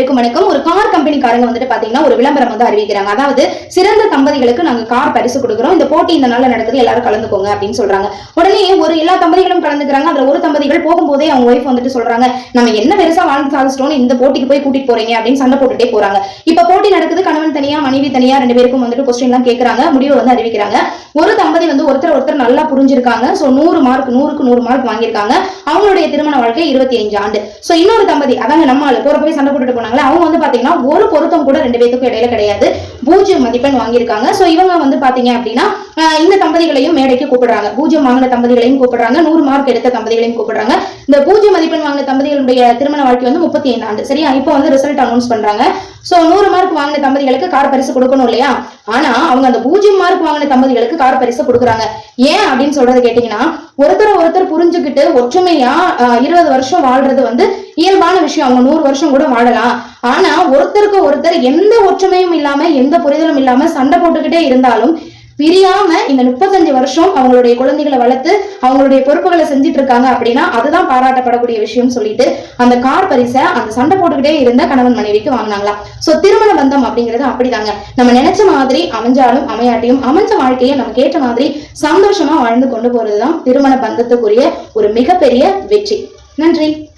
அனைவருக்கும் வணக்கம். ஒரு கார் கம்பெனிக்காரங்க வந்துட்டு பாத்தீங்கன்னா ஒரு விளம்பரம் வந்து அறிவிக்கிறாங்க. அதாவது சிறந்த தம்பதிகளுக்கு நாங்க கார் பரிசு கொடுக்குறோம். இந்த போட்டி இந்த நாள்ல நடக்குது. எல்லாரும் கலந்துக்கோங்க அப்படின்னு சொல்றாங்க. உடனே ஒரு எல்லா தம்பதிகளும் கலந்துக்கிறாங்க. அதுல ஒரு தம்பதிகள் போகும்போதே அவங்க ஒய்ஃப் வந்துட்டு சொல்றாங்க நம்ம என்ன பெருசா வாழ்ந்து சாதிச்சிட்டோம் இந்த போட்டிக்கு போய் கூட்டிட்டு போறீங்க? அப்படின்னு சண்டை போட்டுட்டே போறாங்க. இப்ப போட்டி நடக்குது. கணவன் தனியா மனைவி தனியா ரெண்டு பேருக்கும் வந்துட்டு கொஸ்டின் எல்லாம் கேக்குறாங்க. முடிவு வந்து அறிவிக்கிறாங்க. ஒரு தம்பதி வந்து ஒருத்தர் ஒருத்தர் நல்லா புரிஞ்சிருக்காங்க. சோ நூறு மார்க் நூறுக்கு நூறு மார்க் வாங்கியிருக்காங்க. அவங்களுடைய திருமண வாழ்க்கை இருபத்தி அஞ்சு ஆண்டு. சோ இன்னொரு தம்பதி அதாங்க நம்ம போற போய் சண்டை போட்டுட்டு இருக்காங்களா அவங்க வந்து பாத்தீங்கன்னா ஒரு பொருத்தம் கூட ரெண்டு பேத்துக்கும் இடையில கிடையாது. பூஜ்ஜியம் மதிப்பெண் வாங்கியிருக்காங்க. சோ இவங்க வந்து பாத்தீங்க அப்படின்னா இந்த தம்பதிகளையும் மேடைக்கு கூப்பிடுறாங்க. பூஜ்ஜியம் வாங்கின தம்பதிகளையும் கூப்பிடுறாங்க. நூறு மார்க் எடுத்த தம்பதிகளையும் கூப்பிடுறாங்க. இந்த பூஜ்ஜியம் மதிப்பெண் வாங்கின தம்பதிகளுடைய திருமண வாழ்க்கை வந்து முப்பத்தி ஐந்து ஆண்டு. சரியா? இப்போ வந்து ரிசல்ட் அனௌன்ஸ் பண்றாங்க. சோ நூறு மார்க் வாங்கின தம்பதிகளுக்கு கார் பரிசு கொடுக்கணும் இல்லையா? ஆனா அவங்க அந்த பூஜ்ஜியம் மார்க் வாங்கின தம்பதிகளுக்கு கார் பரிசு கொடுக்குறாங்க. ஏன் அப்படின்னு சொல்றது கேட்டீங்கன்னா ஒருத்தர் ஒருத்தர் புரிஞ்சுக்கிட்டு ஒற்றுமையா இருபது வருஷம் வாழ்றது வந்து இயல்பான விஷயம். அவங்க நூறு வருஷம் கூட வாழலாம். ஆனா ஒருத்தருக்கு ஒருத்தர் எந்த ஒற்றுமையும் இல்லாம எந்த புரிதலும் இல்லாம சண்டை போட்டுக்கிட்டே இருந்தாலும் பிரியாம இந்த முப்பத்தஞ்சு வருஷம் அவங்களுடைய குழந்தைகளை வளர்த்து அவங்களுடைய பொறுப்புகளை செஞ்சுட்டு இருக்காங்க அப்படின்னா அதுதான் பாராட்டப்படக்கூடிய விஷயம் சொல்லிட்டு அந்த கார் பரிசை அந்த சண்டை போட்டுக்கிட்டே இருந்த கணவன் மனைவிக்கு வாங்கினாங்களா? சோ திருமண பந்தம் அப்படிங்கிறது அப்படிதாங்க. நம்ம நினைச்ச மாதிரி அமைஞ்சாலும் அமையாட்டியும் அமைஞ்ச வாழ்க்கையை நமக்கு ஏற்ற மாதிரி சந்தோஷமா வாழ்ந்து கொண்டு போறதுதான் திருமண பந்தத்துக்குரிய ஒரு மிகப்பெரிய வெற்றி. நன்றி.